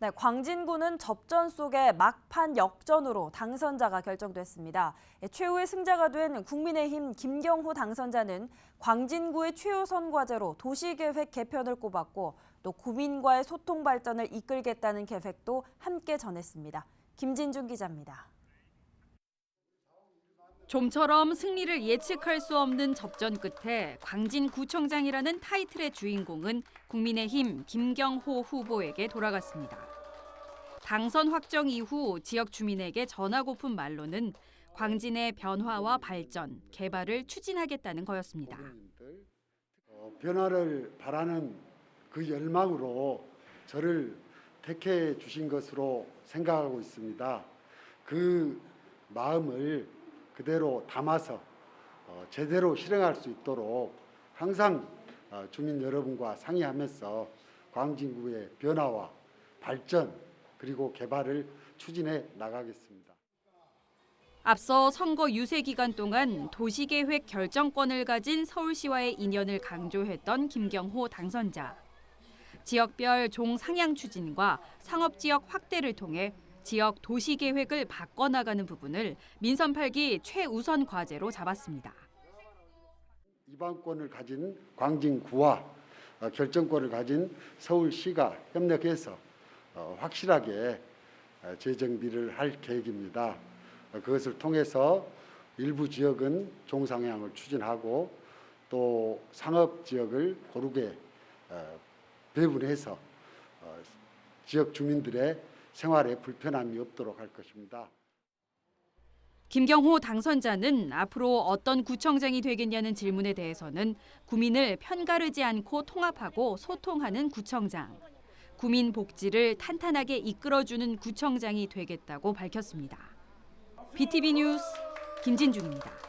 네, 광진구는 접전 속에 막판 역전으로 당선자가 결정됐습니다. 예, 최후의 승자가 된 국민의힘 김경호 당선자는 광진구의 최우선 과제로 도시계획 개편을 꼽았고 또 구민과의 소통 발전을 이끌겠다는 계획도 함께 전했습니다. 김진중 기자입니다. 좀처럼 승리를 예측할 수 없는 접전 끝에 광진구청장이라는 타이틀의 주인공은 국민의힘 김경호 후보에게 돌아갔습니다. 당선 확정 이후 지역 주민에게 전하고픈 말로는 광진의 변화와 발전, 개발을 추진하겠다는 거였습니다. 어, 변화를 바라는 그 열망으로 저를 택해 주신 것으로 생각하고 있습니다. 그 마음을 그대로 담아서 어, 제대로 실행할 수 있도록 항상 어, 주민 여러분과 상의하면서 광진구의 변화와 발전 그리고 개발을 추진해 나가겠습니다. 앞서 선거 유세 기간 동안 도시계획 결정권을 가진 서울시와의 인연을 강조했던 김경호 당선자. 지역별 종상향 추진과 상업지역 확대를 통해 지역 도시 계획을 바꿔나가는 부분을 민선 8기 최우선 과제로 잡았습니다. 이방권을 가진 광진구와 어, 결정권을 가진 서울시가 협력해서 어, 확실하게 어, 재정비를 할 계획입니다. 어, 그것을 통해서 일부 지역은 종상향을 추진하고 또 상업 지역을 고르게 어, 배분해서 어, 지역 주민들의 생활에 불편함이 없도록 할 것입니다. 김경호 당선자는 앞으로 어떤 구청장이 되겠냐는 질문에 대해서는 구민을 편가르지 않고 통합하고 소통하는 구청장, 구민 복지를 탄탄하게 이끌어주는 구청장이 되겠다고 밝혔습니다. BTV 뉴스 김진중입니다.